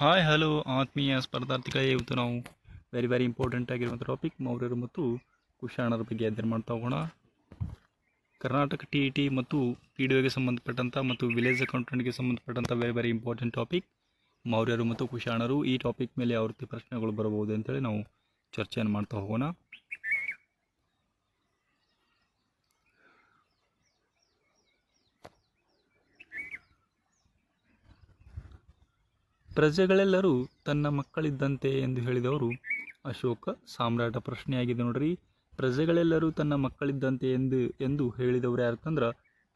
Hi hello ಆತ್ಮೀಯ ಸ್ಪರ್ಧಾರ್ಥಿಗಳೇ. ಇವತ್ತು ನಾವು ವೆರಿ ವೆರಿ ಇಂಪಾರ್ಟೆಂಟ್ ಆಗಿರುವಂಥ ಟಾಪಿಕ್ ಮೌರ್ಯರು ಮತ್ತು ಕುಶಾಣರ ಬಗ್ಗೆ ಅಧ್ಯಯನ ಮಾಡ್ತಾ ಹೋಗೋಣ. ಕರ್ನಾಟಕ ಟಿ ಇ ಟಿ ಮತ್ತು ಪಿ ಡಿ ಒಗೆ ಸಂಬಂಧಪಟ್ಟಂಥ ಮತ್ತು ವಿಲೇಜ್ ಅಕೌಂಟೆಂಟ್ಗೆ ಸಂಬಂಧಪಟ್ಟಂಥ ವೆರಿ ವೆರಿ ಇಂಪಾರ್ಟೆಂಟ್ ಟಾಪಿಕ್ ಮೌರ್ಯರು ಮತ್ತು ಕುಶಾಣರು. ಈ ಟಾಪಿಕ್ ಮೇಲೆ ಯಾವ ರೀತಿ ಪ್ರಶ್ನೆಗಳು ಬರಬಹುದು ಅಂತೇಳಿ ನಾವು ಚರ್ಚೆಯನ್ನು ಮಾಡ್ತಾ ಹೋಗೋಣ. ಪ್ರಜೆಗಳೆಲ್ಲರೂ ತನ್ನ ಮಕ್ಕಳಿದ್ದಂತೆ ಎಂದು ಹೇಳಿದವರು ಅಶೋಕ ಸಾಮ್ರಾಟ ಪ್ರಶ್ನೆಯಾಗಿದೆ ನೋಡ್ರಿ. ಪ್ರಜೆಗಳೆಲ್ಲರೂ ತನ್ನ ಮಕ್ಕಳಿದ್ದಂತೆ ಎಂದು ಎಂದು ಹೇಳಿದವರು ತಂದ್ರ?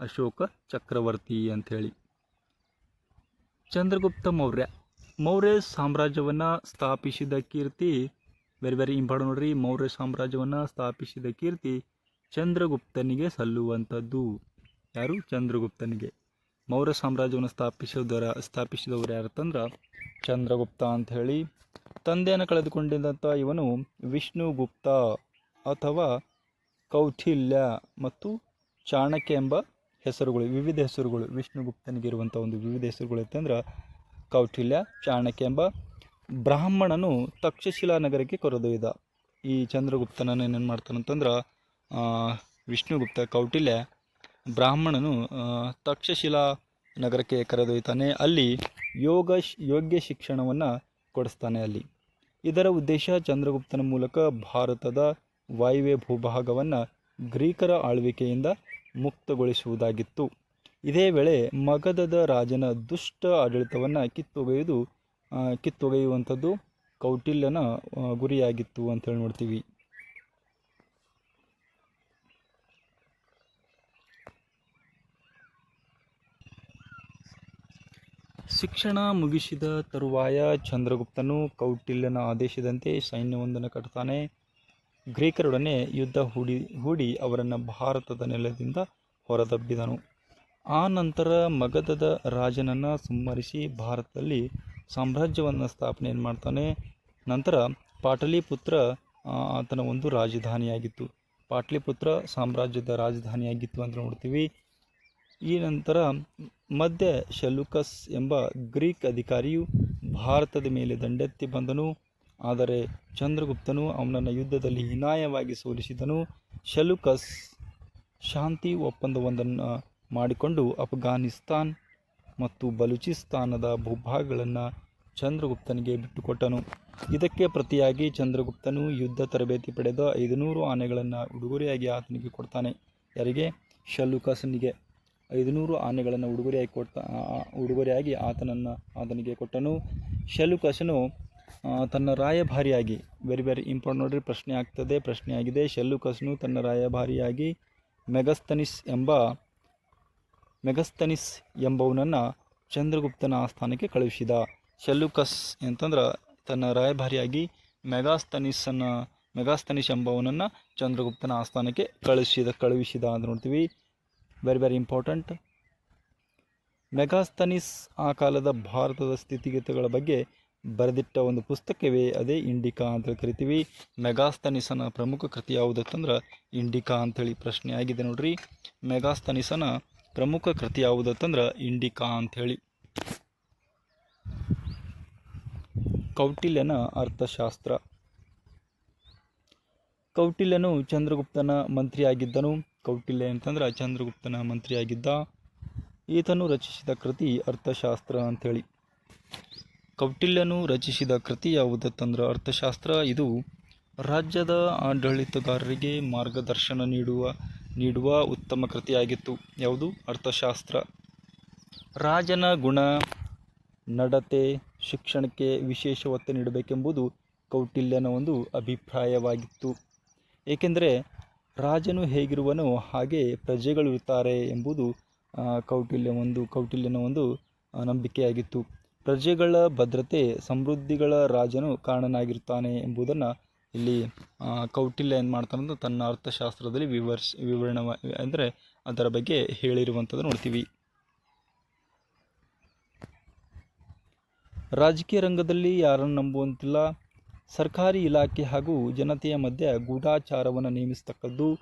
ಅಶೋಕ ಚಕ್ರವರ್ತಿ ಅಂಥೇಳಿ ಚಂದ್ರಗುಪ್ತ ಮೌರ್ಯ. ಮೌರ್ಯ ಸಾಮ್ರಾಜ್ಯವನ್ನು ಸ್ಥಾಪಿಸಿದ ಕೀರ್ತಿ ವೆರಿ ವೆರಿ ಇಂಪಾರ್ಟೆಂಟ್ ನೋಡ್ರಿ. ಮೌರ್ಯ ಸಾಮ್ರಾಜ್ಯವನ್ನು ಸ್ಥಾಪಿಸಿದ ಕೀರ್ತಿ ಚಂದ್ರಗುಪ್ತನಿಗೆ ಸಲ್ಲುವಂಥದ್ದು. ಯಾರು? ಚಂದ್ರಗುಪ್ತನಿಗೆ. ಮೌರ್ಯ ಸಾಮ್ರಾಜ್ಯವನ್ನು ಸ್ಥಾಪಿಸಿದವರ, ಸ್ಥಾಪಿಸಿದವರು ಯಾರಂತಂದ್ರೆ ಚಂದ್ರಗುಪ್ತ ಅಂತ ಹೇಳಿ ತಂದೆಯನ್ನು ಕಳೆದುಕೊಂಡಿದ್ದಂಥ ಇವನು ವಿಷ್ಣುಗುಪ್ತ ಅಥವಾ ಕೌಟಿಲ್ಯ ಮತ್ತು ಚಾಣಕ್ಯ ಎಂಬ ಹೆಸರುಗಳು, ವಿವಿಧ ಹೆಸರುಗಳು ವಿಷ್ಣುಗುಪ್ತನಿಗಿರುವಂಥ ಒಂದು ವಿವಿಧ ಹೆಸರುಗಳು ಅಂತಂದ್ರೆ ಕೌಟಿಲ್ಯ ಚಾಣಕ್ಯ ಎಂಬ ಬ್ರಾಹ್ಮಣನು ತಕ್ಷಶಿಲಾ ನಗರಕ್ಕೆ ಕರೆದೊಯ್ದ. ಈ ಚಂದ್ರಗುಪ್ತನನ್ನು ಏನೇನು ಮಾಡ್ತಾನಂತಂದ್ರೆ ವಿಷ್ಣುಗುಪ್ತ ಕೌಟಿಲ್ಯ ಬ್ರಾಹ್ಮಣನು ತಕ್ಷಶಿಲಾ ನಗರಕ್ಕೆ ಕರೆದೊಯ್ತಾನೆ ಅಲ್ಲಿ ಯೋಗ ಯೋಗ್ಯ ಶಿಕ್ಷಣವನ್ನು ಕೊಡಿಸ್ತಾನೆ ಅಲ್ಲಿ. ಇದರ ಉದ್ದೇಶ ಚಂದ್ರಗುಪ್ತನ ಮೂಲಕ ಭಾರತದ ವಾಯುವ್ಯ ಭೂಭಾಗವನ್ನು ಗ್ರೀಕರ ಆಳ್ವಿಕೆಯಿಂದ ಮುಕ್ತಗೊಳಿಸುವುದಾಗಿತ್ತು. ಇದೇ ವೇಳೆ ಮಗಧದ ರಾಜನ ದುಷ್ಟ ಆಡಳಿತವನ್ನು ಕಿತ್ತೊಗೆಯುವುದು ಕಿತ್ತೊಗೆಯುವಂಥದ್ದು ಕೌಟಿಲ್ಯನ ಗುರಿಯಾಗಿತ್ತು ಅಂತೇಳಿ ನೋಡ್ತೀವಿ. ಶಿಕ್ಷಣ ಮುಗಿಸಿದ ತರುವಾಯ ಚಂದ್ರಗುಪ್ತನು ಕೌಟಿಲ್ಯನ ಆದೇಶದಂತೆ ಸೈನ್ಯವೊಂದನ್ನು ಕಟ್ತಾನೆ. ಗ್ರೀಕರೊಡನೆ ಯುದ್ಧ ಹೂಡಿ ಹೂಡಿ ಅವರನ್ನು ಭಾರತದ ನೆಲದಿಂದ ಹೊರದಬ್ಬಿದನು. ಆ ನಂತರ ಮಗಧದ ರಾಜನನ್ನು ಸಂಹರಿಸಿ ಭಾರತದಲ್ಲಿ ಸಾಮ್ರಾಜ್ಯವನ್ನು ಸ್ಥಾಪನೆ ಮಾಡ್ತಾನೆ. ನಂತರ ಪಾಟಲಿಪುತ್ರ ಆತನ ಒಂದು ರಾಜಧಾನಿಯಾಗಿತ್ತು. ಪಾಟಲಿಪುತ್ರ ಸಾಮ್ರಾಜ್ಯದ ರಾಜಧಾನಿಯಾಗಿತ್ತು ಅಂತ ನೋಡ್ತೀವಿ. ಈ ನಂತರ ಮಧ್ಯ ಶೆಲುಕಸ್ ಎಂಬ ಗ್ರೀಕ್ ಅಧಿಕಾರಿಯು ಭಾರತದ ಮೇಲೆ ದಂಡೆತ್ತಿ ಬಂದನು. ಆದರೆ ಚಂದ್ರಗುಪ್ತನು ಅವನನ್ನು ಯುದ್ಧದಲ್ಲಿ ಹೀನಾಯವಾಗಿ ಸೋಲಿಸಿದನು. ಶೆಲುಕಸ್ ಶಾಂತಿ ಒಪ್ಪಂದವೊಂದನ್ನು ಮಾಡಿಕೊಂಡು ಅಫ್ಘಾನಿಸ್ತಾನ್ ಮತ್ತು ಬಲೂಚಿಸ್ತಾನದ ಭೂಭಾಗಗಳನ್ನು ಚಂದ್ರಗುಪ್ತನಿಗೆ ಬಿಟ್ಟುಕೊಟ್ಟನು. ಇದಕ್ಕೆ ಪ್ರತಿಯಾಗಿ ಚಂದ್ರಗುಪ್ತನು ಯುದ್ಧ ತರಬೇತಿ ಪಡೆದ ಐದುನೂರು ಆನೆಗಳನ್ನು ಉಡುಗೊರೆಯಾಗಿ ಆತನಿಗೆ ಕೊಡ್ತಾನೆ. ಯಾರಿಗೆ? ಶಲ್ಲುಕಸನಿಗೆ. ಐದುನೂರು ಆನೆಗಳನ್ನು ಉಡುಗೊರೆಯಾಗಿ ಕೊಟ್ಟ ಉಡುಗೊರೆಯಾಗಿ ಆತನನ್ನು, ಆತನಿಗೆ ಕೊಟ್ಟನು. ಶಲ್ಲುಕಸನು ತನ್ನ ರಾಯಭಾರಿಯಾಗಿ ವೆರಿ ವೆರಿ ಇಂಪಾರ್ಟೆಂಟ್ ನೋಡ್ರಿ, ಪ್ರಶ್ನೆ ಆಗ್ತದೆ ಪ್ರಶ್ನೆಯಾಗಿದೆ ಶಲ್ಲುಕಸನು ತನ್ನ ರಾಯಭಾರಿಯಾಗಿ ಮೆಗಸ್ತನಿಸ್ ಎಂಬ, ಮೆಗಸ್ತನಿಸ್ ಎಂಬವನನ್ನು ಚಂದ್ರಗುಪ್ತನ ಆಸ್ಥಾನಕ್ಕೆ ಕಳುಹಿಸಿದ. ಶೆಲ್ಲುಕಸ್ ಅಂತಂದ್ರೆ ತನ್ನ ರಾಯಭಾರಿಯಾಗಿ ಮೆಗಾಸ್ತನಿಸನ್ನು ಮೆಗಾಸ್ತನಿಸ್ ಎಂಬವನನ್ನು ಚಂದ್ರಗುಪ್ತನ ಆಸ್ಥಾನಕ್ಕೆ ಕಳುಹಿಸಿದ ಕಳುಹಿಸಿದ ಅಂತ ನೋಡ್ತೀವಿ. ವೆರಿ ವೆರಿ ಇಂಪಾರ್ಟೆಂಟ್ ಮೆಗಾಸ್ತನಿಸ್ ಆ ಕಾಲದ ಭಾರತದ ಸ್ಥಿತಿಗತಿಗಳ ಬಗ್ಗೆ ಬರೆದಿಟ್ಟ ಒಂದು ಪುಸ್ತಕವೇ ಅದೇ ಇಂಡಿಕಾ ಅಂತ ಕರಿತೀವಿ. ಮೆಗಾಸ್ತನಿಸನ ಪ್ರಮುಖ ಕೃತಿ ಯಾವುದತ್ತಂದ್ರೆ ಇಂಡಿಕಾ ಅಂಥೇಳಿ ಪ್ರಶ್ನೆ ಆಗಿದೆ ನೋಡ್ರಿ. ಮೆಗಾಸ್ತನಿಸನ ಪ್ರಮುಖ ಕೃತಿ ಯಾವುದತ್ತಂದ್ರೆ ಇಂಡಿಕಾ ಅಂಥೇಳಿ ಕೌಟಿಲ್ಯನ ಅರ್ಥಶಾಸ್ತ್ರ. ಕೌಟಿಲ್ಯನು ಚಂದ್ರಗುಪ್ತನ ಮಂತ್ರಿಯಾಗಿದ್ದನು. ಕೌಟಿಲ್ಯ ಅಂತಂದ್ರೆ ಚಂದ್ರಗುಪ್ತನ ಮಂತ್ರಿಯಾಗಿದ್ದ ಈತನು ರಚಿಸಿದ ಕೃತಿ ಅರ್ಥಶಾಸ್ತ್ರ ಅಂಥೇಳಿ. ಕೌಟಿಲ್ಯನು ರಚಿಸಿದ ಕೃತಿ ಯಾವುದತ್ತಂದ್ರೆ ಅರ್ಥಶಾಸ್ತ್ರ? ಇದು ರಾಜ್ಯದ ಆಡಳಿತಗಾರರಿಗೆ ಮಾರ್ಗದರ್ಶನ ನೀಡುವ ನೀಡುವ ಉತ್ತಮ ಕೃತಿಯಾಗಿತ್ತು. ಯಾವುದು? ಅರ್ಥಶಾಸ್ತ್ರ. ರಾಜನ ಗುಣ, ನಡತೆ, ಶಿಕ್ಷಣಕ್ಕೆ ವಿಶೇಷ ಒತ್ತು ನೀಡಬೇಕೆಂಬುದು ಕೌಟಿಲ್ಯನ ಒಂದು ಅಭಿಪ್ರಾಯವಾಗಿತ್ತು. ಏಕೆಂದರೆ ರಾಜನು ಹೇಗಿರುವನೋ ಹಾಗೆ ಪ್ರಜೆಗಳು ಇರ್ತಾರೆ ಎಂಬುದು ಕೌಟಿಲ್ಯ ಒಂದು, ಕೌಟಿಲ್ಯನ ಒಂದು ನಂಬಿಕೆಯಾಗಿತ್ತು. ಪ್ರಜೆಗಳ ಭದ್ರತೆ ಸಮೃದ್ಧಿಗಳ ರಾಜನು ಕಾರಣನಾಗಿರ್ತಾನೆ ಎಂಬುದನ್ನು ಇಲ್ಲಿ ಕೌಟಿಲ್ಯ ಏನು ಮಾಡ್ತಾನಂದು ತನ್ನ ಅರ್ಥಶಾಸ್ತ್ರದಲ್ಲಿ ವಿವರ್ಸ್ ವಿವರಣ ಅಂದರೆ ಅದರ ಬಗ್ಗೆ ಹೇಳಿರುವಂಥದ್ದು ನೋಡ್ತೀವಿ. ರಾಜಕೀಯ ರಂಗದಲ್ಲಿ ಯಾರನ್ನು ನಂಬುವಂತಿಲ್ಲ. ಸರ್ಕಾರಿ ಇಲಾಖೆ ಹಾಗೂ ಜನತೆಯ ಮಧ್ಯೆ ಗೂಢಾಚಾರವನ್ನು ನೇಮಿಸತಕ್ಕದ್ದು.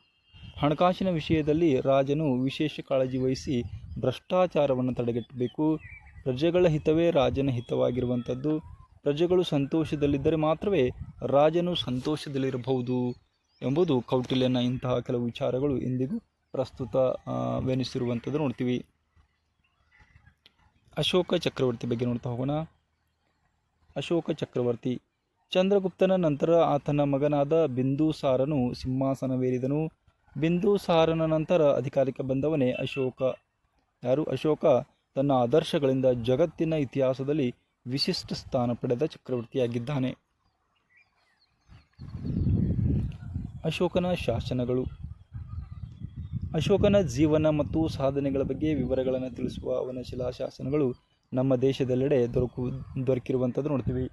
ಹಣಕಾಸಿನ ವಿಷಯದಲ್ಲಿ ರಾಜನು ವಿಶೇಷ ಕಾಳಜಿ ವಹಿಸಿ ಭ್ರಷ್ಟಾಚಾರವನ್ನು ತಡೆಗಟ್ಟಬೇಕು. ಪ್ರಜೆಗಳ ಹಿತವೇ ರಾಜನ ಹಿತವಾಗಿರುವಂಥದ್ದು. ಪ್ರಜೆಗಳು ಸಂತೋಷದಲ್ಲಿದ್ದರೆ ಮಾತ್ರವೇ ರಾಜನು ಸಂತೋಷದಲ್ಲಿರಬಹುದು ಎಂಬುದು ಕೌಟಿಲ್ಯನ ಇಂತಹ ಕೆಲವು ವಿಚಾರಗಳು ಇಂದಿಗೂ ಪ್ರಸ್ತುತ ಆ, ವೆನಿಸಿರುವಂಥದ್ದು ನೋಡ್ತೀವಿ. ಅಶೋಕ ಚಕ್ರವರ್ತಿ ಬಗ್ಗೆ ನೋಡ್ತಾ ಹೋಗೋಣ. ಅಶೋಕ ಚಕ್ರವರ್ತಿ ಚಂದ್ರಗುಪ್ತನ ನಂತರ ಆತನ ಮಗನಾದ ಬಿಂದುಸಾರನು ಸಿಂಹಾಸನವೇರಿದನು. ಬಿಂದುಸಾರನ ನಂತರ ಅಧಿಕಾರಕ್ಕೆ ಬಂದವನೇ ಅಶೋಕ. ಯಾರು ಅಶೋಕ? ತನ್ನ ಆದರ್ಶಗಳಿಂದ ಜಗತ್ತಿನ ಇತಿಹಾಸದಲ್ಲಿ ವಿಶಿಷ್ಟ ಸ್ಥಾನ ಪಡೆದ ಚಕ್ರವರ್ತಿಯಾಗಿದ್ದಾನೆ. ಅಶೋಕನ ಶಾಸನಗಳು. ಅಶೋಕನ ಜೀವನ ಮತ್ತು ಸಾಧನೆಗಳ ಬಗ್ಗೆ ವಿವರಗಳನ್ನು ತಿಳಿಸುವ ಅವನ ಶಿಲಾಶಾಸನಗಳು ನಮ್ಮ ದೇಶದೆಲ್ಲೆಡೆ ದೊರಕು, ದೊರಕಿರುವಂಥದ್ದು ನೋಡ್ತೀವಿ.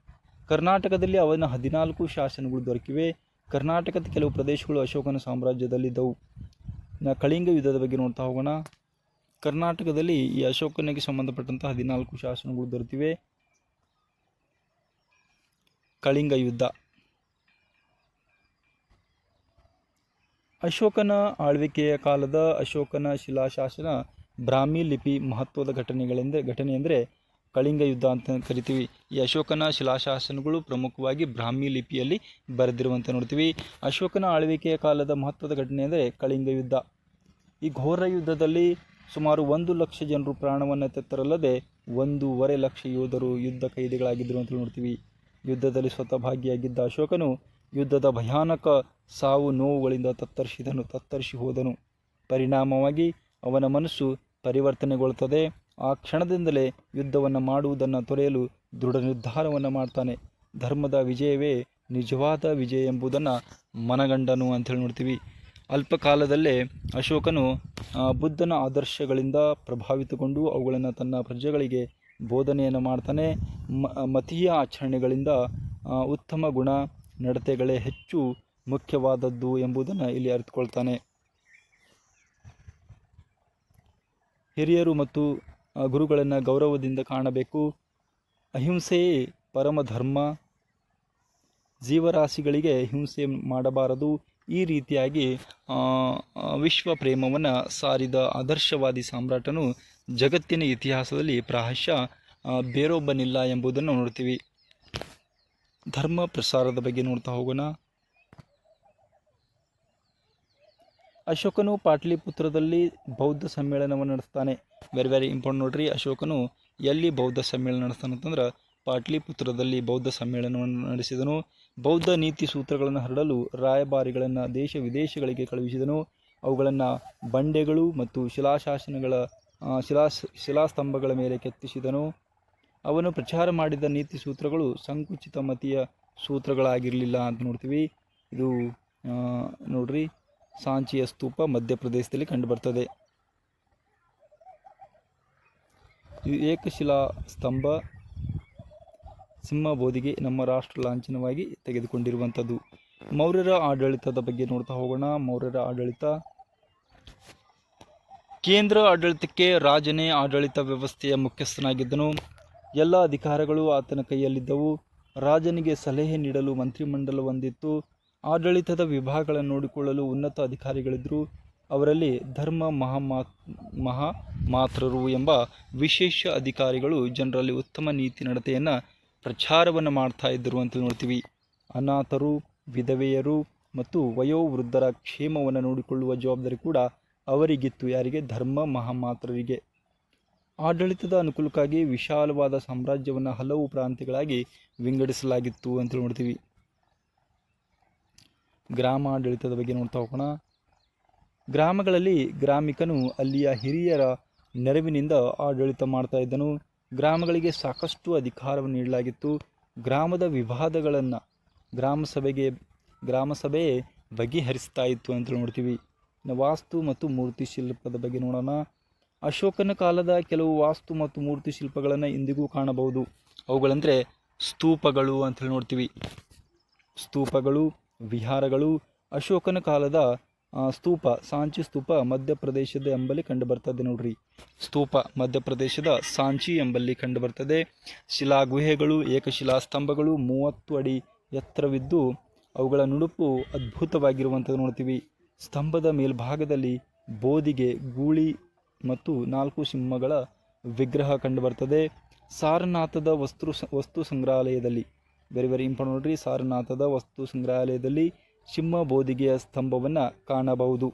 ಕರ್ನಾಟಕದಲ್ಲಿ ಅವನ ಹದಿನಾಲ್ಕು ಶಾಸನಗಳು ದೊರಕಿವೆ. ಕರ್ನಾಟಕದ ಕೆಲವು ಪ್ರದೇಶಗಳು ಅಶೋಕನ ಸಾಮ್ರಾಜ್ಯದಲ್ಲಿದ್ದವು. ನಾ ಕಳಿಂಗ ಯುದ್ಧದ ಬಗ್ಗೆ ನೋಡ್ತಾ ಹೋಗೋಣ. ಕರ್ನಾಟಕದಲ್ಲಿ ಈ ಅಶೋಕನಿಗೆ ಸಂಬಂಧಪಟ್ಟಂಥ ಹದಿನಾಲ್ಕು ಶಾಸನಗಳು ದೊರೆತಿವೆ. ಕಳಿಂಗ ಯುದ್ಧ. ಅಶೋಕನ ಆಳ್ವಿಕೆಯ ಕಾಲದ ಅಶೋಕನ ಶಿಲಾಶಾಸನ ಬ್ರಾಹ್ಮಿ ಲಿಪಿ ಮಹತ್ವದ ಘಟನೆಗಳೆಂದರೆ ಘಟನೆ ಅಂದರೆ ಕಳಿಂಗ ಯುದ್ಧ ಅಂತ ಕರಿತೀವಿ. ಈ ಅಶೋಕನ ಶಿಲಾಶಾಸನಗಳು ಪ್ರಮುಖವಾಗಿ ಬ್ರಾಹ್ಮಿ ಲಿಪಿಯಲ್ಲಿ ಬರೆದಿರುವಂತೆ ನೋಡ್ತೀವಿ. ಅಶೋಕನ ಆಳ್ವಿಕೆಯ ಕಾಲದ ಮಹತ್ವದ ಘಟನೆ ಅಂದರೆ ಕಳಿಂಗ ಯುದ್ಧ. ಈ ಘೋರ ಯುದ್ಧದಲ್ಲಿ ಸುಮಾರು ಒಂದು ಲಕ್ಷ ಜನರು ಪ್ರಾಣವನ್ನು ತೆತ್ತರಲ್ಲದೆ ಒಂದೂವರೆ ಲಕ್ಷ ಯೋಧರು ಯುದ್ಧ ಕೈದಿಗಳಾಗಿದ್ದರು ಅಂತ ನೋಡ್ತೀವಿ. ಯುದ್ಧದಲ್ಲಿ ಸ್ವತಃ ಭಾಗಿಯಾಗಿದ್ದ ಅಶೋಕನು ಯುದ್ಧದ ಭಯಾನಕ ಸಾವು ನೋವುಗಳಿಂದ ತತ್ತರಿಸಿದನು, ತತ್ತರಿಸಿ ಹೋದನು. ಪರಿಣಾಮವಾಗಿ ಅವನ ಮನಸ್ಸು ಪರಿವರ್ತನೆಗೊಳ್ಳುತ್ತದೆ. ಆ ಕ್ಷಣದಿಂದಲೇ ಯುದ್ಧವನ್ನು ಮಾಡುವುದನ್ನು ತೊರೆಯಲು ದೃಢ ನಿರ್ಧಾರವನ್ನು ಮಾಡ್ತಾನೆ. ಧರ್ಮದ ವಿಜಯವೇ ನಿಜವಾದ ವಿಜಯ ಎಂಬುದನ್ನು ಮನಗಂಡನು ಅಂತೇಳಿ ನೋಡ್ತೀವಿ. ಅಲ್ಪಕಾಲದಲ್ಲೇ ಅಶೋಕನು ಬುದ್ಧನ ಆದರ್ಶಗಳಿಂದ ಪ್ರಭಾವಿತಗೊಂಡು ಅವುಗಳನ್ನು ತನ್ನ ಪ್ರಜೆಗಳಿಗೆ ಬೋಧನೆಯನ್ನು ಮಾಡ್ತಾನೆ. ಮತೀಯ ಆಚರಣೆಗಳಿಂದ ಉತ್ತಮ ಗುಣ ನಡತೆಗಳೇ ಹೆಚ್ಚು ಮುಖ್ಯವಾದದ್ದು ಎಂಬುದನ್ನು ಇಲ್ಲಿ ಅರಿತುಕೊಳ್ತಾನೆ. ಹಿರಿಯರು ಮತ್ತು ಗುರುಗಳನ್ನು ಗೌರವದಿಂದ ಕಾಣಬೇಕು. ಅಹಿಂಸೆಯೇ ಪರಮಧರ್ಮ ಜೀವರಾಶಿಗಳಿಗೆ ಹಿಂಸೆ ಮಾಡಬಾರದು. ಈ ರೀತಿಯಾಗಿ ವಿಶ್ವ ಪ್ರೇಮವನ್ನು ಸಾರಿದ ಆದರ್ಶವಾದಿ ಸಾಮ್ರಾಟನು ಜಗತ್ತಿನ ಇತಿಹಾಸದಲ್ಲಿ ಪ್ರಾಯಶಃ ಬೇರೊಬ್ಬನಿಲ್ಲ ಎಂಬುದನ್ನು ನೋಡ್ತೀವಿ. ಧರ್ಮ ಪ್ರಸಾರದ ಬಗ್ಗೆ ನೋಡ್ತಾ ಹೋಗೋಣ. ಅಶೋಕನು ಪಾಟ್ಲಿಪುತ್ರದಲ್ಲಿ ಬೌದ್ಧ ಸಮ್ಮೇಳನವನ್ನು ನಡೆಸ್ತಾನೆ. ವೆರಿ ವೆರಿ ಇಂಪಾರ್ಟೆಂಟ್ ನೋಡ್ರಿ. ಅಶೋಕನು ಎಲ್ಲಿ ಬೌದ್ಧ ಸಮ್ಮೇಳನ ನಡೆಸ್ತಾನಂತಂದ್ರೆ ಪಾಟ್ಲಿಪುತ್ರದಲ್ಲಿ ಬೌದ್ಧ ಸಮ್ಮೇಳನವನ್ನು ನಡೆಸಿದನು. ಬೌದ್ಧ ನೀತಿ ಸೂತ್ರಗಳನ್ನು ಹರಡಲು ರಾಯಭಾರಿಗಳನ್ನು ದೇಶ ವಿದೇಶಗಳಿಗೆ ಕಳುಹಿಸಿದನು. ಅವುಗಳನ್ನು ಬಂಡೆಗಳು ಮತ್ತು ಶಿಲಾಶಾಸನಗಳ ಶಿಲಾ, ಶಿಲಾಸ್ತಂಭಗಳ ಮೇಲೆ ಕೆತ್ತಿಸಿದನು. ಅವನು ಪ್ರಚಾರ ಮಾಡಿದ ನೀತಿ ಸೂತ್ರಗಳು ಸಂಕುಚಿತ ಮತೀಯ ಸೂತ್ರಗಳಾಗಿರಲಿಲ್ಲ ಅಂತ ನೋಡ್ತೀವಿ. ಇದು ನೋಡ್ರಿ. ಸಾಂಚಿಯ ಸ್ತೂಪ ಮಧ್ಯಪ್ರದೇಶದಲ್ಲಿ ಕಂಡುಬರ್ತದೆ. ಇದು ಏಕಶಿಲಾ ಸ್ತಂಭ ಸಿಂಹಬೋಧಿಗೆ ನಮ್ಮ ರಾಷ್ಟ್ರ ಲಾಂಛನವಾಗಿ ತೆಗೆದುಕೊಂಡಿರುವಂಥದ್ದು. ಮೌರ್ಯರ ಆಡಳಿತದ ಬಗ್ಗೆ ನೋಡ್ತಾ ಹೋಗೋಣ. ಮೌರ್ಯರ ಆಡಳಿತ ಕೇಂದ್ರ ಆಡಳಿತಕ್ಕೆ ರಾಜನೇ ಆಡಳಿತ ವ್ಯವಸ್ಥೆಯ ಮುಖ್ಯಸ್ಥನಾಗಿದ್ದನು. ಎಲ್ಲ ಅಧಿಕಾರಗಳು ಆತನ ಕೈಯಲ್ಲಿದ್ದವು. ರಾಜನಿಗೆ ಸಲಹೆ ನೀಡಲು ಮಂತ್ರಿಮಂಡಲ ಹೊಂದಿತ್ತು. ಆಡಳಿತದ ವಿಭಾಗಗಳನ್ನು ನೋಡಿಕೊಳ್ಳಲು ಉನ್ನತ ಅಧಿಕಾರಿಗಳಿದ್ದರು. ಅವರಲ್ಲಿ ಧರ್ಮ ಮಹಾಮಾ ಮಹಾ ಮಾತ್ರರು ಎಂಬ ವಿಶೇಷ ಅಧಿಕಾರಿಗಳು ಜನರಲ್ಲಿ ಉತ್ತಮ ನೀತಿ ನಡತೆಯನ್ನು ಪ್ರಚಾರವನ್ನು ಮಾಡ್ತಾ ಇದ್ದರು ಅಂತ ನೋಡ್ತೀವಿ. ಅನಾಥರು, ವಿಧವೆಯರು ಮತ್ತು ವಯೋವೃದ್ಧರ ಕ್ಷೇಮವನ್ನು ನೋಡಿಕೊಳ್ಳುವ ಜವಾಬ್ದಾರಿ ಕೂಡ ಅವರಿಗಿತ್ತು, ಯಾರಿಗೆ? ಧರ್ಮ ಮಹಾಮಾತ್ರರಿಗೆ ಆಡಳಿತದ ಅನುಕೂಲಕ್ಕಾಗಿ ವಿಶಾಲವಾದ ಸಾಮ್ರಾಜ್ಯವನ್ನು ಹಲವು ಪ್ರಾಂತ್ಯಗಳಾಗಿ ವಿಂಗಡಿಸಲಾಗಿತ್ತು ಅಂತ ನೋಡ್ತೀವಿ. ಗ್ರಾಮ ಆಡಳಿತದ ಬಗ್ಗೆ ನೋಡ್ತಾ ಹೋಗೋಣ. ಗ್ರಾಮಗಳಲ್ಲಿ ಗ್ರಾಮಿಕನು ಅಲ್ಲಿಯ ಹಿರಿಯರ ನೆರವಿನಿಂದ ಆಡಳಿತ ಮಾಡ್ತಾ ಇದ್ದನು. ಗ್ರಾಮಗಳಿಗೆ ಸಾಕಷ್ಟು ಅಧಿಕಾರವನ್ನು ನೀಡಲಾಗಿತ್ತು. ಗ್ರಾಮದ ವಿವಾದಗಳನ್ನು ಗ್ರಾಮ ಸಭೆಗೆ, ಗ್ರಾಮ ಬಗೆಹರಿಸ್ತಾ ಇತ್ತು ಅಂತ ನೋಡ್ತೀವಿ. ವಾಸ್ತು ಮತ್ತು ಮೂರ್ತಿ ಶಿಲ್ಪದ ಬಗ್ಗೆ ನೋಡೋಣ. ಅಶೋಕನ ಕಾಲದ ಕೆಲವು ವಾಸ್ತು ಮತ್ತು ಮೂರ್ತಿ ಶಿಲ್ಪಗಳನ್ನು ಇಂದಿಗೂ ಕಾಣಬಹುದು. ಅವುಗಳಂದರೆ ಸ್ತೂಪಗಳು ಅಂತೇಳಿ ನೋಡ್ತೀವಿ. ಸ್ತೂಪಗಳು, ವಿಹಾರಗಳು, ಅಶೋಕನ ಕಾಲದ ಸ್ತೂಪ, ಸಾಂಚಿ ಸ್ತೂಪ ಮಧ್ಯಪ್ರದೇಶದ ಎಂಬಲ್ಲಿ ಕಂಡುಬರ್ತದೆ ನೋಡ್ರಿ. ಸ್ತೂಪ ಮಧ್ಯಪ್ರದೇಶದ ಸಾಂಚಿ ಎಂಬಲ್ಲಿ ಕಂಡುಬರ್ತದೆ. ಶಿಲಾ ಗುಹೆಗಳು ಏಕಶಿಲಾ ಸ್ತಂಭಗಳು ಮೂವತ್ತು ಅಡಿ ಎತ್ತರವಿದ್ದು ಅವುಗಳ ನುಡುಪು ಅದ್ಭುತವಾಗಿರುವಂಥದ್ದು ನೋಡ್ತೀವಿ. ಸ್ತಂಭದ ಮೇಲ್ಭಾಗದಲ್ಲಿ ಬೋಧಿಗೆ ಗೂಳಿ ಮತ್ತು ನಾಲ್ಕು ಸಿಂಹಗಳ ವಿಗ್ರಹ ಕಂಡುಬರ್ತದೆ. ಸಾರನಾಥದ ವಸ್ತು ವಸ್ತು ಸಂಗ್ರಹಾಲಯದಲ್ಲಿ. ವೆರಿ ವೆರಿ ಇಂಪಾರ್ಟೆಂಟ್ ನೋಡ್ರಿ. ಸಾರನಾಥದ ವಸ್ತು ಸಂಗ್ರಹಾಲಯದಲ್ಲಿ ಸಿಂಹ ಬೋಧಿಗೆಯ ಸ್ತಂಭವನ್ನು ಕಾಣಬಹುದು.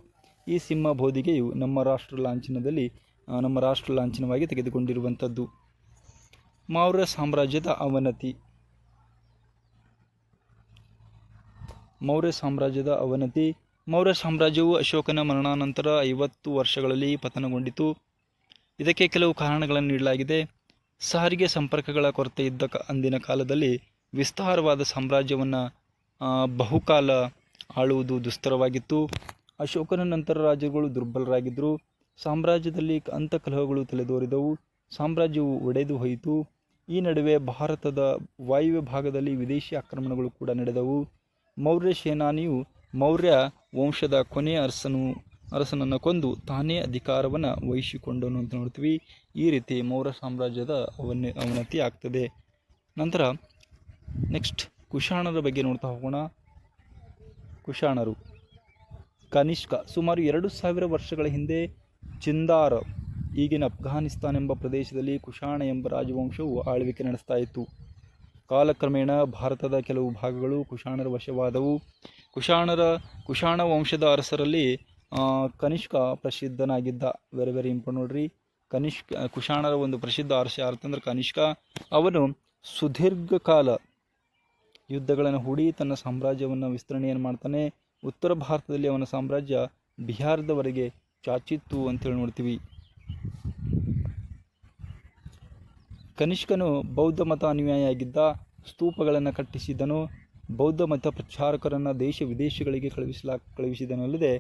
ಈ ಸಿಂಹ ಬೋಧಿಗೆಯು ನಮ್ಮ ರಾಷ್ಟ್ರ ಲಾಂಛನದಲ್ಲಿ ನಮ್ಮ ರಾಷ್ಟ್ರ ಲಾಂಛನವಾಗಿ ತೆಗೆದುಕೊಂಡಿರುವಂಥದ್ದು. ಮೌರ್ಯ ಸಾಮ್ರಾಜ್ಯದ ಅವನತಿ. ಮೌರ್ಯ ಸಾಮ್ರಾಜ್ಯದ ಅವನತಿ. ಮೌರ್ಯ ಸಾಮ್ರಾಜ್ಯವು ಅಶೋಕನ ಮರಣಾನಂತರ ಐವತ್ತು ವರ್ಷಗಳಲ್ಲಿ ಪತನಗೊಂಡಿತು. ಇದಕ್ಕೆ ಕೆಲವು ಕಾರಣಗಳನ್ನು ನೀಡಲಾಗಿದೆ. ಸಾರಿಗೆ ಸಂಪರ್ಕಗಳ ಕೊರತೆ ಇದ್ದ ಅಂದಿನ ಕಾಲದಲ್ಲಿ ವಿಸ್ತಾರವಾದ ಸಾಮ್ರಾಜ್ಯವನ್ನು ಬಹುಕಾಲ ಆಳುವುದು ದುಸ್ತರವಾಗಿತ್ತು. ಅಶೋಕನ ನಂತರ ರಾಜರುಗಳು ದುರ್ಬಲರಾಗಿದ್ದರು. ಸಾಮ್ರಾಜ್ಯದಲ್ಲಿ ಅಂತಕಲಹಗಳು ತಲೆದೋರಿದವು. ಸಾಮ್ರಾಜ್ಯವು ಒಡೆದು ಹೋಯಿತು. ಈ ನಡುವೆ ಭಾರತದ ವಾಯುವ್ಯ ಭಾಗದಲ್ಲಿ ವಿದೇಶಿ ಆಕ್ರಮಣಗಳು ಕೂಡ ನಡೆದವು. ಮೌರ್ಯ ಸೇನಾನಿಯು ಮೌರ್ಯ ವಂಶದ ಕೊನೆಯ ಅರಸನು, ಅರಸನನ್ನು ಕೊಂದು ತಾನೇ ಅಧಿಕಾರವನ್ನು ವಹಿಸಿಕೊಂಡನು ಅಂತ ನೋಡ್ತೀವಿ. ಈ ರೀತಿ ಮೌರ್ಯ ಸಾಮ್ರಾಜ್ಯದ ಅವನ ಅವನತಿ ಆಗ್ತದೆ. ನಂತರ ನೆಕ್ಸ್ಟ್ ಕುಶಾಣರ ಬಗ್ಗೆ ನೋಡ್ತಾ ಹೋಗೋಣ. ಕುಶಾಣರು. ಕನಿಷ್ಕ ಸುಮಾರು ಎರಡು ಸಾವಿರ ವರ್ಷಗಳ ಹಿಂದೆ ಚಿಂದಾರ, ಈಗಿನ ಅಫ್ಘಾನಿಸ್ತಾನ್ ಎಂಬ ಪ್ರದೇಶದಲ್ಲಿ ಕುಶಾಣ ಎಂಬ ರಾಜವಂಶವು ಆಳ್ವಿಕೆ ನಡೆಸ್ತಾ ಇತ್ತು. ಕಾಲಕ್ರಮೇಣ ಭಾರತದ ಕೆಲವು ಭಾಗಗಳು ಕುಶಾಣರ ವಶವಾದವು. ಕುಶಾಣರ, ಕುಶಾಣ ವಂಶದ ಅರಸರಲ್ಲಿ ಕನಿಷ್ಕ ಪ್ರಸಿದ್ಧನಾಗಿದ್ದ ವೆರಿ ವೆರಿ ಇಂಪಾರ್ಟ್ ನೋಡ್ರಿ. ಕನಿಷ್ಕ ಕುಶಾಣರ ಒಂದು ಪ್ರಸಿದ್ಧ ಅರಸ ಯಾರ್ತಂದ್ರೆ ಕನಿಷ್ಕ ಅವನು ಸುದೀರ್ಘ ಕಾಲ ಯುದ್ಧಗಳನ್ನು ಹೂಡಿ ತನ್ನ ಸಾಮ್ರಾಜ್ಯವನ್ನು ವಿಸ್ತರಣೆಯನ್ನು ಮಾಡ್ತಾನೆ. ಉತ್ತರ ಭಾರತದಲ್ಲಿ ಅವನ ಸಾಮ್ರಾಜ್ಯ ಬಿಹಾರದವರೆಗೆ ಚಾಚಿತ್ತು ಅಂತೇಳಿ ನೋಡ್ತೀವಿ. ಕನಿಷ್ಕನು ಬೌದ್ಧ ಮತ ಅನುಯಾಯಿಯಾಗಿದ್ದ ಸ್ತೂಪಗಳನ್ನು ಕಟ್ಟಿಸಿದನು. ಬೌದ್ಧ ಮತ ಪ್ರಚಾರಕರನ್ನು ದೇಶ ವಿದೇಶಗಳಿಗೆ ಕಳುಹಿಸಲಾ ಕಳುಹಿಸಿದನಲ್ಲದೆ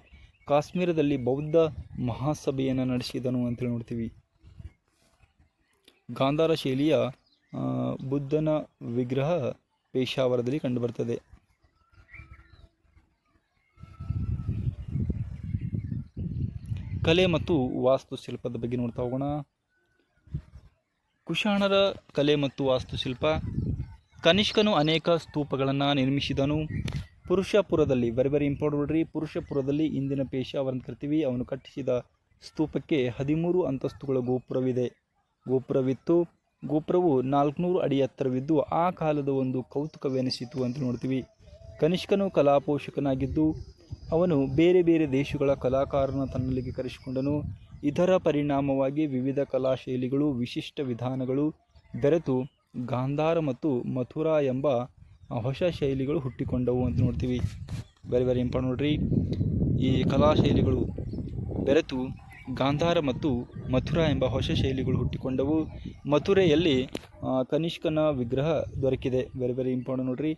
ಕಾಶ್ಮೀರದಲ್ಲಿ ಬೌದ್ಧ ಮಹಾಸಭೆಯನ್ನು ನಡೆಸಿದನು ಅಂತೇಳಿ ನೋಡ್ತೀವಿ. ಗಾಂಧಾರ ಶೈಲಿಯ ಬುದ್ಧನ ವಿಗ್ರಹ ಪೇಶಾವರದಲ್ಲಿ ಕಂಡುಬರ್ತದೆ. ಕಲೆ ಮತ್ತು ವಾಸ್ತುಶಿಲ್ಪದ ಬಗ್ಗೆ ನೋಡ್ತಾ ಹೋಗೋಣ. ಕುಶಾಣರ ಕಲೆ ಮತ್ತು ವಾಸ್ತುಶಿಲ್ಪ. ಕನಿಷ್ಕನು ಅನೇಕ ಸ್ತೂಪಗಳನ್ನು ನಿರ್ಮಿಸಿದನು. ಪುರುಷಪುರದಲ್ಲಿ ವೆರಿ ವೆರಿ ಇಂಪಾರ್ಟೆಂಟ್ ನೋಡ್ರಿ. ಪುರುಷಪುರದಲ್ಲಿ ಇಂದಿನ ಪೇಶಾವರನ ಕರಿತೀವಿ. ಅವನು ಕಟ್ಟಿಸಿದ ಸ್ತೂಪಕ್ಕೆ ಹದಿಮೂರು ಅಂತಸ್ತುಗಳ ಗೋಪುರವಿದೆ. ಗೋಪುರವಿತ್ತು. ಗೋಪುರವು ನಾಲ್ಕುನೂರು ಅಡಿ ಎತ್ತರವಿದ್ದು ಆ ಕಾಲದ ಒಂದು ಕೌತುಕವೆನಿಸಿತು ಅಂತ ನೋಡ್ತೀವಿ. ಕನಿಷ್ಕನು ಕಲಾಪೋಷಕನಾಗಿದ್ದು, ಅವನು ಬೇರೆ ಬೇರೆ ದೇಶಗಳ ಕಲಾಕಾರನ ತನ್ನಲ್ಲಿಗೆ ಕರೆಸಿಕೊಂಡನು. ಇದರ ಪರಿಣಾಮವಾಗಿ ವಿವಿಧ ಕಲಾ ಶೈಲಿಗಳು ವಿಶಿಷ್ಟ ವಿಧಾನಗಳು ಬೆರೆತು ಗಾಂಧಾರ ಮತ್ತು ಮಥುರಾ ಎಂಬ ಹೊಸ ಶೈಲಿಗಳು ಹುಟ್ಟಿಕೊಂಡವು ಅಂತ ನೋಡ್ತೀವಿ. ಬೇರೆ ವೆರಿ ಇಂಪಾರ್ಟೆಂಟ್ ನೋಡ್ರಿ. ಈ ಕಲಾ ಶೈಲಿಗಳು ಬೆರೆತು ಗಾಂಧಾರ ಮತ್ತು ಮಥುರಾ ಎಂಬ ಹೊಸ ಶೈಲಿಗಳು ಹುಟ್ಟಿಕೊಂಡವು. ಮಥುರೆಯಲ್ಲಿ ಕನಿಷ್ಕನ ವಿಗ್ರಹ ದೊರಕಿದೆ. ವೆರಿ ವೆರಿ ಇಂಪಾರ್ಟೆಂಟ್ ನೋಡ್ರಿ.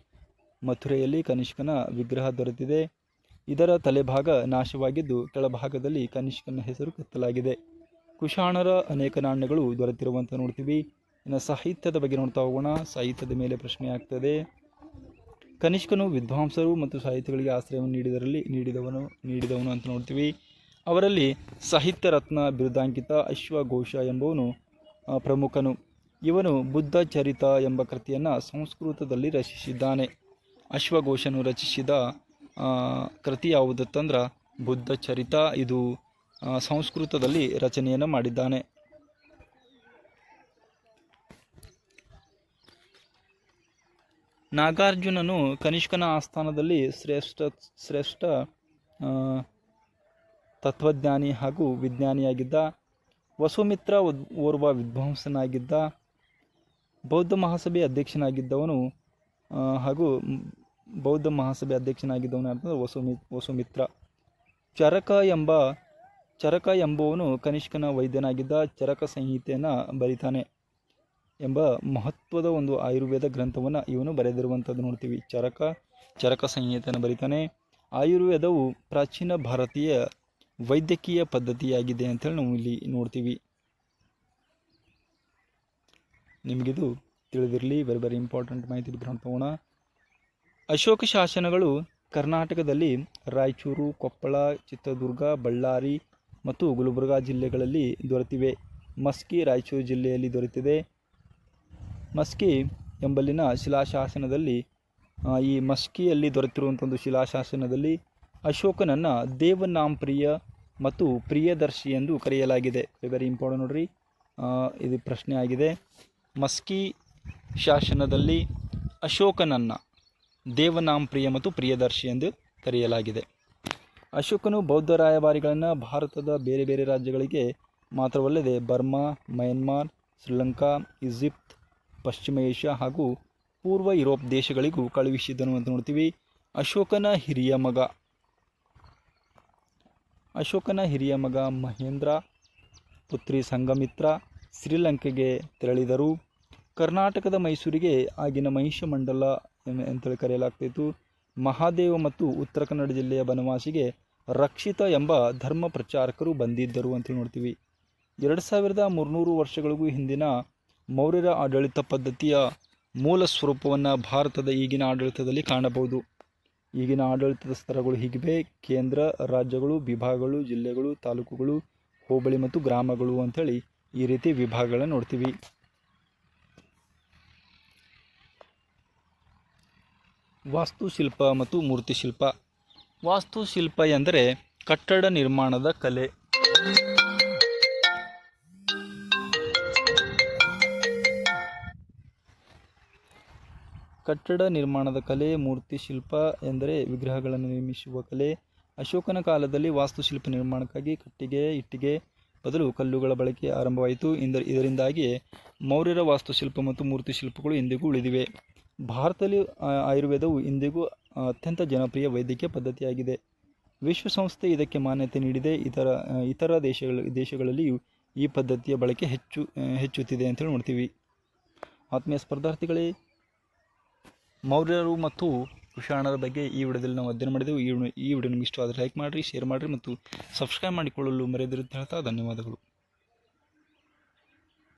ಮಥುರೆಯಲ್ಲಿ ಕನಿಷ್ಕನ ವಿಗ್ರಹ ದೊರೆತಿದೆ. ಇದರ ತಲೆಭಾಗ ನಾಶವಾಗಿದ್ದು, ಕೆಳಭಾಗದಲ್ಲಿ ಕನಿಷ್ಕನ ಹೆಸರು ಕೆತ್ತಲಾಗಿದೆ. ಕುಶಾಣರ ಅನೇಕ ನಾಣ್ಯಗಳು ದೊರೆತಿರುವಂಥ ನೋಡ್ತೀವಿ. ಇನ್ನು ಸಾಹಿತ್ಯದ ಬಗ್ಗೆ ನೋಡ್ತಾ ಹೋಗೋಣ. ಸಾಹಿತ್ಯದ ಮೇಲೆ ಪ್ರಶ್ನೆ ಆಗ್ತದೆ. ಕನಿಷ್ಕನು ವಿದ್ವಾಂಸರು ಮತ್ತು ಸಾಹಿತ್ಯಗಳಿಗೆ ಆಶ್ರಯವನ್ನು ನೀಡಿದರಲ್ಲಿ, ನೀಡಿದವನು ನೀಡಿದವನು ಅಂತ ನೋಡ್ತೀವಿ. ಅವರಲ್ಲಿ ಸಾಹಿತ್ಯ ರತ್ನ ಬಿರುದಾಂಕಿತ ಅಶ್ವಘೋಷ ಎಂಬವನು ಪ್ರಮುಖನು. ಇವನು ಬುದ್ಧ ಚರಿತ ಎಂಬ ಕೃತಿಯನ್ನು ಸಂಸ್ಕೃತದಲ್ಲಿ ರಚಿಸಿದ್ದಾನೆ. ಅಶ್ವಘೋಷನು ರಚಿಸಿದ ಕೃತಿ ಯಾವುದತ್ತಂದ್ರೆ, ಬುದ್ಧ ಚರಿತ. ಇದು ಸಂಸ್ಕೃತದಲ್ಲಿ ರಚನೆಯನ್ನು ಮಾಡಿದ್ದಾನೆ. ನಾಗಾರ್ಜುನನು ಕನಿಷ್ಕನ ಆಸ್ಥಾನದಲ್ಲಿ ಶ್ರೇಷ್ಠ ಶ್ರೇಷ್ಠ ತತ್ವಜ್ಞಾನಿ ಹಾಗೂ ವಿಜ್ಞಾನಿಯಾಗಿದ್ದ ವಸುಮಿತ್ರ ಓರ್ವ ವಿದ್ವಾಂಸನಾಗಿದ್ದ ಬೌದ್ಧ ಮಹಾಸಭೆ ಅಧ್ಯಕ್ಷನಾಗಿದ್ದವನು ಹಾಗೂ ಬೌದ್ಧ ಮಹಾಸಭೆ ಅಧ್ಯಕ್ಷನಾಗಿದ್ದವನು ಅಂತಂದರೆ ವಸುಮಿ, ವಸುಮಿತ್ರ. ಚರಕ ಎಂಬ, ಚರಕ ಎಂಬುವನು ಕನಿಷ್ಕನ ವೈದ್ಯನಾಗಿದ್ದ ಚರಕ ಸಂಹಿತೆಯನ್ನು ಬರೀತಾನೆ ಎಂಬ ಮಹತ್ವದ ಒಂದು ಆಯುರ್ವೇದ ಗ್ರಂಥವನ್ನು ಇವನು ಬರೆದಿರುವಂಥದ್ದು ನೋಡ್ತೀವಿ. ಚರಕ ಚರಕ ಸಂಹಿತೆಯನ್ನು ಬರೀತಾನೆ. ಆಯುರ್ವೇದವು ಪ್ರಾಚೀನ ಭಾರತೀಯ ವೈದ್ಯಕೀಯ ಪದ್ಧತಿಯಾಗಿದೆ ಅಂತೇಳಿ ನಾವು ಇಲ್ಲಿ ನೋಡ್ತೀವಿ. ನಿಮಗಿದು ತಿಳಿದಿರಲಿ ವೆರಿ ವೆರಿ ಇಂಪಾರ್ಟೆಂಟ್ ಮಾಹಿತಿ ಬಿಟ್ಕೊಂಡು ತಗೋಣ. ಅಶೋಕ ಶಾಸನಗಳು ಕರ್ನಾಟಕದಲ್ಲಿ ರಾಯಚೂರು, ಕೊಪ್ಪಳ, ಚಿತ್ರದುರ್ಗ, ಬಳ್ಳಾರಿ ಮತ್ತು ಗುಲ್ಬರ್ಗಾ ಜಿಲ್ಲೆಗಳಲ್ಲಿ ದೊರೆತಿವೆ. ಮಸ್ಕಿ ರಾಯಚೂರು ಜಿಲ್ಲೆಯಲ್ಲಿ ದೊರೆತಿದೆ. ಮಸ್ಕಿ ಎಂಬಲ್ಲಿನ ಶಿಲಾಶಾಸನದಲ್ಲಿ ಈ ಮಸ್ಕಿಯಲ್ಲಿ ದೊರೆತಿರುವಂಥ ಒಂದು ಶಿಲಾಶಾಸನದಲ್ಲಿ ಅಶೋಕನನ್ನು ದೇವನಾಂಪ್ರಿಯ ಮತ್ತು ಪ್ರಿಯದರ್ಶಿ ಎಂದು ಕರೆಯಲಾಗಿದೆ. ವೆರಿ ಇಂಪಾರ್ಟೆಂಟ್ ನೋಡ್ರಿ. ಇದು ಪ್ರಶ್ನೆ ಆಗಿದೆ. ಮಸ್ಕಿ ಶಾಸನದಲ್ಲಿ ಅಶೋಕನನ್ನು ದೇವನಾಂಪ್ರಿಯ ಮತ್ತು ಪ್ರಿಯದರ್ಶಿ ಎಂದು ಕರೆಯಲಾಗಿದೆ. ಅಶೋಕನು ಬೌದ್ಧ ರಾಯಭಾರಿಗಳನ್ನು ಭಾರತದ ಬೇರೆ ಬೇರೆ ರಾಜ್ಯಗಳಿಗೆ ಮಾತ್ರವಲ್ಲದೆ ಬರ್ಮಾ, ಮಯನ್ಮಾರ್, ಶ್ರೀಲಂಕಾ, ಈಜಿಪ್ಟ್, ಪಶ್ಚಿಮ ಏಷ್ಯಾ ಹಾಗೂ ಪೂರ್ವ ಯುರೋಪ್ ದೇಶಗಳಿಗೂ ಕಳುಹಿಸಿದ್ದನು ಅಂತ ನೋಡ್ತೀವಿ. ಅಶೋಕನ ಹಿರಿಯ ಮಗ ಅಶೋಕನ ಹಿರಿಯ ಮಗ ಮಹೇಂದ್ರ, ಪುತ್ರಿ ಸಂಗಮಿತ್ರ ಶ್ರೀಲಂಕೆಗೆ ತೆರಳಿದರು. ಕರ್ನಾಟಕದ ಮೈಸೂರಿಗೆ ಆಗಿನ ಮಹಿಷಮಂಡಲ ಮಂಡಲ ಅಂತೇಳಿ ಕರೆಯಲಾಗ್ತಿತ್ತು. ಮಹಾದೇವ ಮತ್ತು ಉತ್ತರ ಕನ್ನಡ ಜಿಲ್ಲೆಯ ಬನವಾಸಿಗೆ ರಕ್ಷಿತ ಎಂಬ ಧರ್ಮ ಪ್ರಚಾರಕರು ಬಂದಿದ್ದರು ಅಂತ ನೋಡ್ತೀವಿ. ಎರಡು ಸಾವಿರದ ಮೂರುನೂರು ವರ್ಷಗಳಿಗೂ ಹಿಂದಿನ ಮೌರ್ಯರ ಆಡಳಿತ ಪದ್ಧತಿಯ ಮೂಲ ಸ್ವರೂಪವನ್ನು ಭಾರತದ ಈಗಿನ ಆಡಳಿತದಲ್ಲಿ ಕಾಣಬಹುದು. ಈಗಿನ ಆಡಳಿತದ ಸ್ತರಗಳು ಹೀಗಿವೆ. ಕೇಂದ್ರ, ರಾಜ್ಯಗಳು, ವಿಭಾಗಗಳು, ಜಿಲ್ಲೆಗಳು, ತಾಲೂಕುಗಳು, ಹೋಬಳಿ ಮತ್ತು ಗ್ರಾಮಗಳು ಅಂಥೇಳಿ ಈ ರೀತಿ ವಿಭಾಗಗಳನ್ನ ನೋಡ್ತೀವಿ. ವಾಸ್ತುಶಿಲ್ಪ ಮತ್ತು ಮೂರ್ತಿಶಿಲ್ಪ. ವಾಸ್ತುಶಿಲ್ಪ ಎಂದರೆ ಕಟ್ಟಡ ನಿರ್ಮಾಣದ ಕಲೆ. ಕಟ್ಟಡ ನಿರ್ಮಾಣದ ಕಲೆ, ಮೂರ್ತಿ, ಶಿಲ್ಪ ಎಂದರೆ ವಿಗ್ರಹಗಳನ್ನು ನಿರ್ಮಿಸುವ ಕಲೆ. ಅಶೋಕನ ಕಾಲದಲ್ಲಿ ವಾಸ್ತುಶಿಲ್ಪ ನಿರ್ಮಾಣಕ್ಕಾಗಿ ಕಟ್ಟಿಗೆ, ಇಟ್ಟಿಗೆ ಬದಲು ಕಲ್ಲುಗಳ ಬಳಕೆ ಆರಂಭವಾಯಿತು. ಇಂದ, ಇದರಿಂದಾಗಿ ಮೌರ್ಯರ ವಾಸ್ತುಶಿಲ್ಪ ಮತ್ತು ಮೂರ್ತಿ ಶಿಲ್ಪಗಳು ಇಂದಿಗೂ ಉಳಿದಿವೆ. ಭಾರತದಲ್ಲಿ ಆಯುರ್ವೇದವು ಇಂದಿಗೂ ಅತ್ಯಂತ ಜನಪ್ರಿಯ ವೈದ್ಯಕೀಯ ಪದ್ಧತಿಯಾಗಿದೆ. ವಿಶ್ವಸಂಸ್ಥೆ ಇದಕ್ಕೆ ಮಾನ್ಯತೆ ನೀಡಿದೆ. ಇತರ ಇತರ ದೇಶಗಳ, ದೇಶಗಳಲ್ಲಿಯೂ ಈ ಪದ್ಧತಿಯ ಬಳಕೆ ಹೆಚ್ಚು, ಹೆಚ್ಚುತ್ತಿದೆ ಅಂತೇಳಿ ನೋಡ್ತೀವಿ. ಆತ್ಮೀಯ ಸ್ಪರ್ಧಾರ್ಥಿಗಳೇ ಮೌರ್ಯರು ಮತ್ತು ಕುಶಾಣರ ಬಗ್ಗೆ ಈ ವಿಡಿಯೋದಲ್ಲಿ ನಾವು ಅಧ್ಯಯನ ಮಾಡಿದೆವು. ಈ ವಿಡಿಯೋ ನಿಮಗೆ ಇಷ್ಟವಾದರೆ ಲೈಕ್ ಮಾಡಿರಿ ಶೇರ್ ಮಾಡಿರಿ ಮತ್ತು ಸಬ್ಸ್ಕ್ರೈಬ್ ಮಾಡಿಕೊಳ್ಳಲು ಮರೆಯದಿರುತ್ತೆ ಹೇಳ್ತಾ ಧನ್ಯವಾದಗಳು.